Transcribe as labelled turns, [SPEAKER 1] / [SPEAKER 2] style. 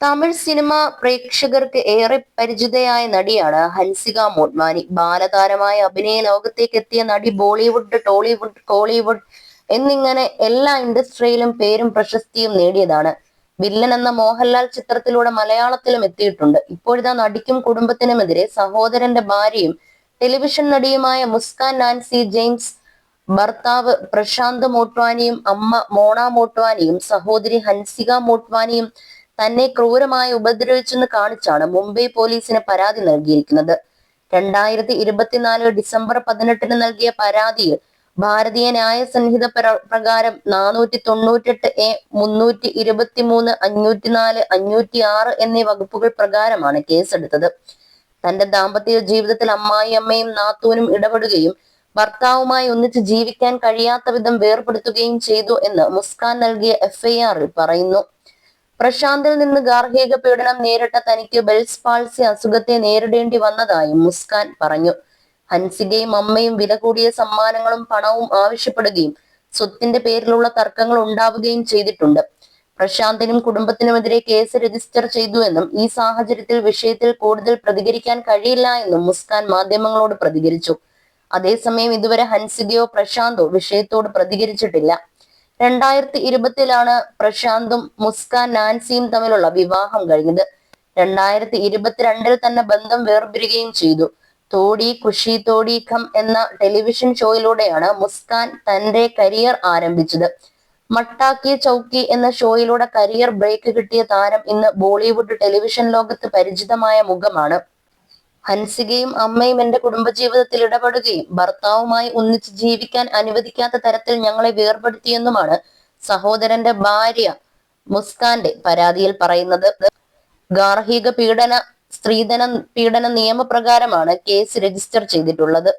[SPEAKER 1] Tamil cinema പ്രേക്ഷകർക്ക് ഏറെ പരിചിതയായ നടിയാണ് ഹൻസിക മോഡ്മാനി ബാലതാരമായ അഭിനയ ലോകത്തേക്ക് എത്തിയ നടി ബോളിവുഡ് ടോളിവുഡ് കോളിവുഡ് എന്നിങ്ങനെ എല്ലാ ഇൻഡസ്ട്രിയിലും പേരും പ്രശസ്തിയും നേടിയതാണ്. വില്ലൻ എന്ന മോഹൻലാൽ ചിത്രത്തിലൂടെ മലയാളത്തിലും എത്തിയിട്ടുണ്ട്. ഇപ്പോഴിതാ നടിക്കും കുടുംബത്തിനുമെതിരെ സഹോദരന്റെ ഭാര്യയും ടെലിവിഷൻ നടിയുമായ മുസ്കാൻ നാൻസി ജെയിംസ് ഭർത്താവ് പ്രശാന്ത് മോട്ട്വാനിയും അമ്മ മോണ മോട്ട്വാനിയും സഹോദരി ഹൻസിക മോട്ട്വാനിയും തന്നെ ക്രൂരമായി ഉപദ്രവിച്ചെന്ന് കാണിച്ചാണ് മുംബൈ പോലീസിന് പരാതി നൽകിയിരിക്കുന്നത്. രണ്ടായിരത്തി ഇരുപത്തിനാല് ഡിസംബർ പതിനെട്ടിന് നൽകിയ പരാതിയിൽ ഭാരതീയ ന്യായ സംഹിത പ്ര- പ്രകാരം നാനൂറ്റി തൊണ്ണൂറ്റെട്ട് എ മുന്നൂറ്റി ഇരുപത്തി മൂന്ന് അഞ്ഞൂറ്റി നാല് അഞ്ഞൂറ്റി ആറ് എന്നീ വകുപ്പുകൾ പ്രകാരമാണ് കേസെടുത്തത്. തന്റെ ദാമ്പത്യ ജീവിതത്തിൽ അമ്മായി അമ്മയും നാത്തൂനും ഇടപെടുകയും ഭർത്താവുമായി ഒന്നിച്ച് ജീവിക്കാൻ കഴിയാത്ത വിധം വേർപെടുത്തുകയും ചെയ്തു എന്ന് മുസ്കാൻ നൽകിയ എഫ്ഐആറിൽ പറയുന്നു. പ്രശാന്തിൽ നിന്ന് ഗാർഹിക പീഡനം നേരിട്ട തനിക്ക് ബെൽസ് പാൾസി അസുഖത്തെ നേരിടേണ്ടി വന്നതായും മുസ്കാൻ പറഞ്ഞു. ഹൻസികയും അമ്മയും വില കൂടിയ സമ്മാനങ്ങളും പണവും ആവശ്യപ്പെടുകയും സ്വത്തിന്റെ പേരിലുള്ള തർക്കങ്ങൾ ഉണ്ടാവുകയും ചെയ്തിട്ടുണ്ട്. പ്രശാന്തിനും കുടുംബത്തിനുമെതിരെ കേസ് രജിസ്റ്റർ ചെയ്തുവെന്നും ഈ സാഹചര്യത്തിൽ വിഷയത്തിൽ കൂടുതൽ പ്രതികരിക്കാൻ കഴിയില്ല എന്നും മുസ്കാൻ മാധ്യമങ്ങളോട് പ്രതികരിച്ചു. അതേസമയം ഇതുവരെ ഹൻസികയോ പ്രശാന്തോ വിഷയത്തോട് പ്രതികരിച്ചിട്ടില്ല. രണ്ടായിരത്തി ഇരുപത്തിലാണ് പ്രശാന്തും മുസ്കാൻ നാൻസിയും തമ്മിലുള്ള വിവാഹം കഴിഞ്ഞത്. രണ്ടായിരത്തി ഇരുപത്തിരണ്ടിൽ തന്നെ ബന്ധം വേർപിരിയുകയും ചെയ്തു. തോടി ഖുഷി തോടി ഖം എന്ന ടെലിവിഷൻ ഷോയിലൂടെയാണ് മുസ്കാൻ തന്റെ കരിയർ ആരംഭിച്ചത്. മട്ടാക്കി ചൌക്കി എന്ന ഷോയിലൂടെ കരിയർ ബ്രേക്ക് കിട്ടിയ താരം ഇന്ന് ബോളിവുഡ് ടെലിവിഷൻ ലോകത്ത് പരിചിതമായ മുഖമാണ്. ഹൻസികയും അമ്മയും എന്റെ കുടുംബജീവിതത്തിൽ ഇടപെടുകയും ഭർത്താവുമായി ഒന്നിച്ച് ജീവിക്കാൻ അനുവദിക്കാത്ത തരത്തിൽ ഞങ്ങളെ വേർപെടുത്തിയെന്നുമാണ് സഹോദരന്റെ ഭാര്യ മുസ്കാന്റെ പരാതിയിൽ പറയുന്നത്. ഗാർഹിക പീഡന സ്ത്രീധന പീഡന നിയമപ്രകാരമാണ് കേസ് രജിസ്റ്റർ ചെയ്തിട്ടുള്ളത്.